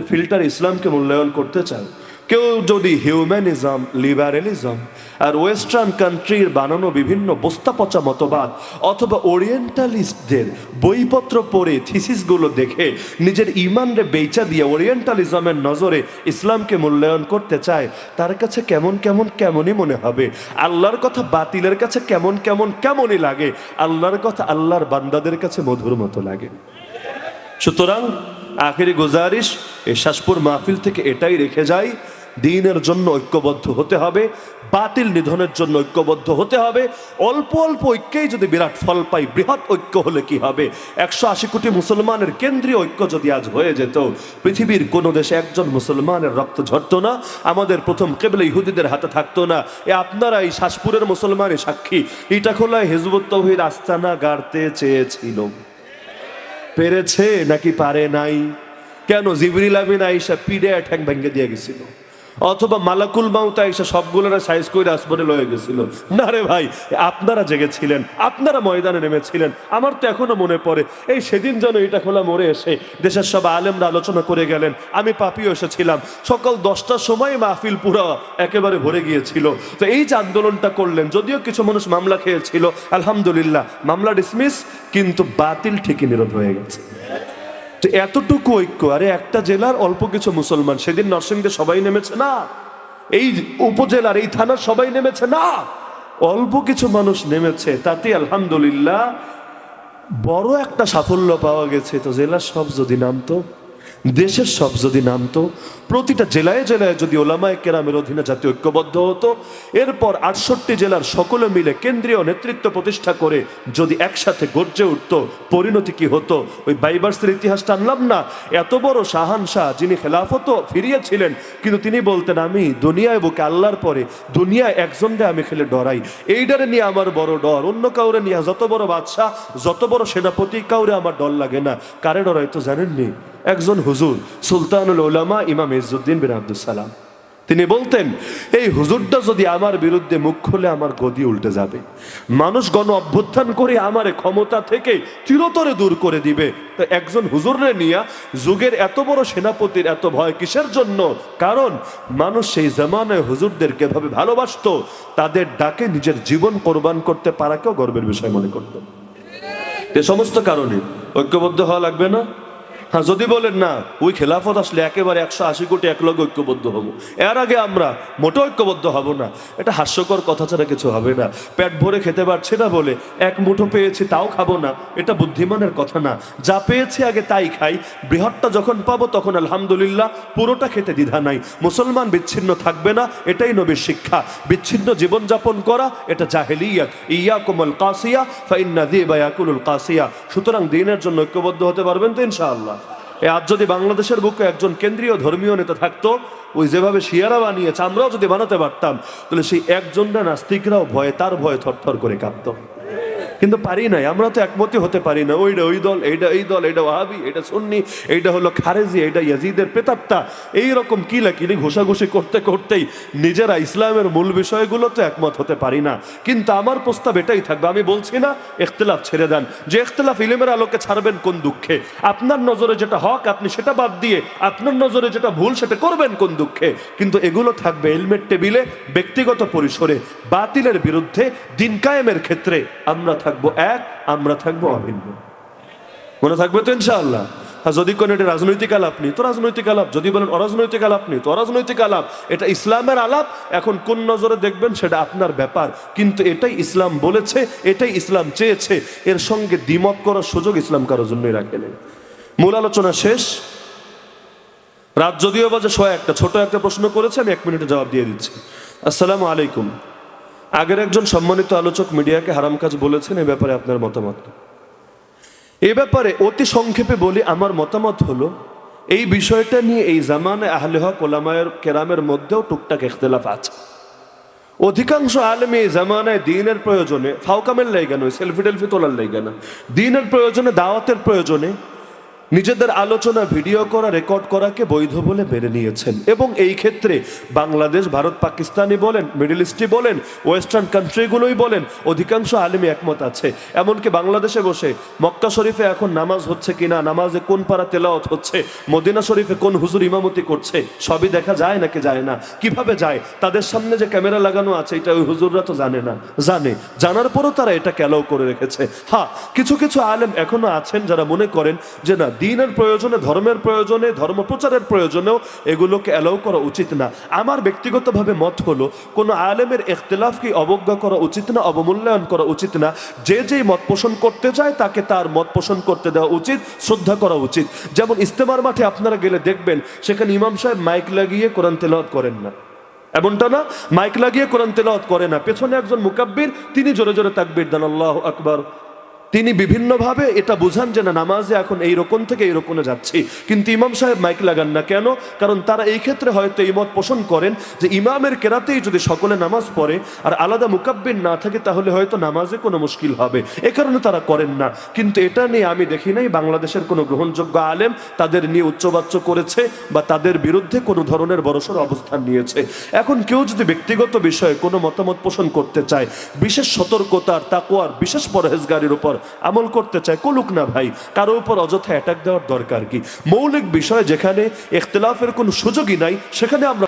Filter ইসলামকে মূল্যায়ন করতে চায়। কেউ যদি হিউম্যানিজম লিবারেলিজম আর ওয়েস্টার্ন কান্ট্রির বানানো বিভিন্ন বস্তা পচা মতবাদ অথবা ওরিয়েন্টালিস্টদের বইপত্র পড়ে থিসিসগুলো দেখে নিজের ইমানরে বেচা দিয়ে ওরিয়েন্টালিজমের নজরে ইসলামকে মূল্যায়ন করতে চায়, তার কাছে কেমন কেমন কেমনই মনে হবে? আল্লাহর কথা বাতিলের কাছে কেমন কেমন কেমনই লাগে? আল্লাহর কথা আল্লাহর বান্দাদের কাছে মধুর মতো লাগে। সুতরাং আখেরি গুজারিশ, এই শাসপুর মাহফিল থেকে এটাই রেখে যাই, দিনের জন্য ঐক্যবদ্ধ হতে হবে, বাতিল নিধনের জন্য ঐক্যবদ্ধ হতে হবে, অল্প অল্প ঐক্যেই যদি বিরাট ফল পাই, বৃহৎ ঐক্য হলে কি হবে? একশো আশি কোটি মুসলমানের কেন্দ্রীয় ঐক্য যদি আজ হয়ে যেত, পৃথিবীর কোনো দেশে একজন মুসলমানের রক্ত ঝরতো না, আমাদের প্রথম কেবল ইহুদিদের হাতে থাকতো না, এ আপনারা এই শাসপুরের মুসলমানের সাক্ষী, ইটা খোলায় হিজবুত তৌহিদ আস্তানা গাড়তে চেয়েছিল। পেরেছে নাকি পারে নাই? কেন জিবরিল আমিন আইসা পিড়ে ঠ্যাং ভেঙে দিয়ে গেছিল? অথবা মালাকুল মাউত আইসা সবগুলোর সাইজ করে আসপরে লয়ে গেছিল। না রে ভাই, আপনারা জেগেছিলেন, আপনারা ময়দানে নেমেছিলেন, আমার তো এখনও মনে পড়ে, এই সেদিন যেন এটা খোলা মরে এসে দেশের সব আলেমরা আলোচনা করে গেলেন, আমি পাপিও এসেছিলাম, সকাল দশটার সময় মাহফিল পুরা একেবারে ভরে গিয়েছিল। তো এই যে আন্দোলনটা করলেন, যদিও কিছু মানুষ মামলা খেয়েছিল, আলহামদুলিল্লাহ, মামলা ডিসমিস কিন্তু বাতিল ঠিকই নিরোধ হয়ে গেছে। তো এতটুকু ঐক্য, আরে একটা জেলার অল্প কিছু মুসলমান, সেদিন নরসিংদে সবাই নেমেছে না, এই উপজেলার, এই থানার সবাই নেমেছে না, অল্প কিছু মানুষ নেমেছে, তাতে আলহামদুলিল্লাহ বড় একটা সাফল্য পাওয়া গেছে, তো জেলার সব যদি নামতো দেশের সব যদি নামতো, প্রতিটা জেলায় জেলায় যদি ওলামায় কেরামের অধীনে জাতীয় ঐক্যবদ্ধ হতো, এরপর আটষট্টি জেলার সকলে মিলে কেন্দ্রীয় নেতৃত্ব প্রতিষ্ঠা করে যদি একসাথে গর্জে উঠতো, পরিণতি কি হতো? ওই বাইবার্সের ইতিহাসটা আনলাম না? এত বড় শাহান শাহ যিনি খেলাফতও ফিরিয়েছিলেন, কিন্তু তিনি বলতেন, আমি দুনিয়ায় বুকে আল্লাহর পরে, দুনিয়ায় একজনকে আমি খেলে ডরাই। এইটারে নিয়ে আমার বড় ডর, অন্য কাউরে নিয়ে যত বড় বাদশাহ, যত বড় সেনাপতি, কাউরে আমার ডর লাগে না। কারে ডরাই তো জানেননি? একজন হুজুর, সুলতানুল ওলামা ইমাম ইজুদ্দিন বিন আব্দুল সালাম। তিনি বলতেন, এই হুজুরটা যদি আমার বিরুদ্ধে মুখ খুলে আমার গদি উল্টে যাবে। মানুষ গণ অভ্যুত্থান করে আমার ক্ষমতা থেকে চিরতরে দূর করে দিবে। তো একজন হুজুরে নিয়া যুগের এত বড় সেনাপতির এত ভয় কিসের জন্য? কারণ মানুষ সেই জামানায় হুজুরদের কেভাবে ভালোবাসত, তাদের ডাকে নিজের জীবন কোরবান করতে পারাকেও গর্বের বিষয় মনে করত। এ সমস্ত কারণে ঐক্যবদ্ধ হওয়া লাগবে না। হ্যাঁ যদি বলেন না, ওই খেলাফত আসলে একেবারে একশো আশি কোটি এক লগে ঐক্যবদ্ধ হব। এর আগে আমরা মোটো ঐক্যবদ্ধ হব না। এটা হাস্যকর কথা ছাড়া কিছু হবে না। পেট ভরে খেতে পারছি না বলে এক মুঠো পেয়েছি, তাও খাব না। এটা বুদ্ধিমানের কথা না। যা পেয়েছি আগে তাই খাই। বৃহৎটা যখন পাবো তখন আলহামদুলিল্লাহ পুরোটা খেতে দ্বিধা নাই। মুসলমান বিচ্ছিন্ন থাকবে না, এটাই নবীর শিক্ষা। বিচ্ছিন্ন জীবনযাপন করা, এটা জাহেলিয়াত। ইয়া কোমল কাসিয়া, ফাইন্না দি বায়াকুলুল কাসিয়া। সুতরাং দিনের জন্য ঐক্যবদ্ধ হতে পারবেন তো ইনশাআল্লাহ। আজ যদি বাংলাদেশের বুকে একজন কেন্দ্রীয় ধর্মীয় নেতা থাকতো, ওই যেভাবে শিয়ারা বানিয়েছে, আমরাও যদি বানাতে পারতাম, তাহলে সেই একজনটা নাস্তিকরাও ভয়ে, তার ভয়ে থরথর করে কাঁপত কিন্তু পারি নাই, আমরা তো একমতই হতে পারি না। ওইটা ওই দল এইটা এই দল এইটা ওয়াহাবি এটা সুন্নি এইটা হলো খারেজি এইটা ইয়াজিদের পেতাত্তা। এইরকম কিলাকিলি ঘোষাঘুষি করতে করতেই নিজেরা ইসলামের মূল বিষয়গুলো তো একমত হতে পারি না। কিন্তু আমার প্রস্তাব এটাই থাকবে, আমি বলছি না এখতলাফ ছেড়ে দেন। যে এখতলাফ ইলেমের আলোকে ছাড়বেন কোন দুঃখে? আপনার নজরে যেটা হক, আপনি সেটা বাদ দিয়ে আপনার নজরে যেটা ভুল, সেটা করবেন কোন দুঃখে? কিন্তু এগুলো থাকবে হেলমেট টেবিলে, ব্যক্তিগত পরিসরে, বাতিলের বিরুদ্ধে, দিন কায়েমের ক্ষেত্রে। আমরা থাকব এক, আমরা থাকব অভিন্ন। মনে থাকবে তো ইনশাআল্লাহ? আর যদি কোনো এটা রাজনৈতিক আলাপ নেই, তো রাজনৈতিক আলাপ। যদি বলেন অরাজনৈতিক আলাপ নেই, তো অরাজনৈতিক আলাপ। এটা ইসলামের আলাপ, এখন কোন নজরে দেখবেন সেটা আপনার ব্যাপার। কিন্তু এটাই ইসলাম বলেছে, এটাই ইসলাম চেয়েছে। এর সঙ্গে দ্বিমত করার সুযোগ ইসলাম কারোর জন্যই রাখেনি মূল আলোচনা শেষ। রাত যদিও বাজে শয়ে একটা। ছোট একটা প্রশ্ন করেছে, আমি এক মিনিটে জবাব দিয়ে দিচ্ছি। আসসালামু আলাইকুম। আগের একজন সম্মানিত আলোচক মিডিয়াকে হারাম কাজ বলেছেন, এ ব্যাপারে আপনার মতামত এ ব্যাপারে অতি সংক্ষেপে বলি, আমার মতামত হলো, এই বিষয়টা নিয়ে এই জামানে আহলে হক ওলামায়ের কেরামের মধ্যেও টুকটাক ইখতলাফ আছে। অধিকাংশ আলেম এই জামানায় দিনের প্রয়োজনে, ফাউকামের লাইগা নয় সেলফি টেলফি তোলার লাইগা না, দিনের প্রয়োজনে, দাওয়াতের প্রয়োজনে নিজেদের আলোচনা, ভিডিও করা, রেকর্ড করাকে বৈধ বলে মেনে নিয়েছেন। এবং এই ক্ষেত্রে বাংলাদেশ, ভারত পাকিস্তানি বলেন, মিডল ইস্টই বলেন, ওয়েস্টার্ন কান্ট্রিগুলোই বলেন, অধিকাংশ আলেমী একমত আছে। এমনকি বাংলাদেশে বসে মক্কা শরীফে এখন নামাজ হচ্ছে কিনা, নামাজে কোন পাড়া তেলাওয়াত হচ্ছে, মদিনা শরীফে কোন হুজুর ইমামতি করছে, সবই দেখা যায় নাকি যায় না, কীভাবে যায়, তাদের সামনে যে ক্যামেরা লাগানো আছে, এটা ওই হুজুররা তো জানে না, জানে। জানার পরও তারা এটা ক্যালাও করে রেখেছে। হ্যাঁ কিছু কিছু আলেম এখনও আছেন যারা মনে করেন যে না দিনের প্রয়োজনে, ধর্মের প্রয়োজনে ধর্ম প্রচারের প্রয়োজনেও এগুলোকে অ্যালাউ করা উচিত না। আমার ব্যক্তিগতভাবে মত হলো, কোনো আলেমের এখতলাফকে অবজ্ঞা করা উচিত না, অবমূল্যায়ন করা উচিত না। যে যেই মত পোষণ করতে চায় তাকে তার মত পোষণ করতে দেওয়া উচিত, শ্রদ্ধা করা উচিত। যেমন ইস্তেমার মাঠে আপনারা গেলে দেখবেন, সেখানে ইমাম সাহেব মাইক লাগিয়ে কোরআন তেলাওয়াত করেন না। এমনটা না, মাইক লাগিয়ে কোরআন তেলাওয়াত করে না। পেছনে একজন মুকাব্বির, তিনি জোরে জোরে তাকবির দেন, আল্লাহ আকবার। তিনি বিভিন্নভাবে এটা বুঝান যে না, নামাজে এখন এই রকম থেকে এই রকমে যাচ্ছি। কিন্তু ইমাম সাহেব মাইক লাগান না কেন? কারণ তারা এই ক্ষেত্রে হয়তো এই মত পোষণ করেন যে ইমামের কেরাতেই যদি সকলে নামাজ পড়ে আর আলাদা মুকাব্বির না থাকে, তাহলে হয়তো নামাজে কোনো মুশকিল হবে। এ কারণে তারা করেন না। কিন্তু এটা নিয়ে আমি দেখি নাই, বাংলাদেশের কোনো গ্রহণযোগ্য আলেম তাদের নিয়ে উচ্চবাচ্য করেছে বা তাদের বিরুদ্ধে কোনো ধরনের বড়সড় অবস্থান নিয়েছে। এখন কেউ যদি ব্যক্তিগত বিষয়ে কোনো মতামত পোষণ করতে চায়, বিশেষ সতর্কতার তাকোয়ার বিশেষ পরহেজগারির উপর আমল করতে চায় কলুক না ভাই। কারও উপর অযথা অ্যাটাক দেওয়ার দরকার কি? মৌলিক বিষয় যেখানে এখতলাফের কোনো সুযোগই নাই, সেখানে আমরা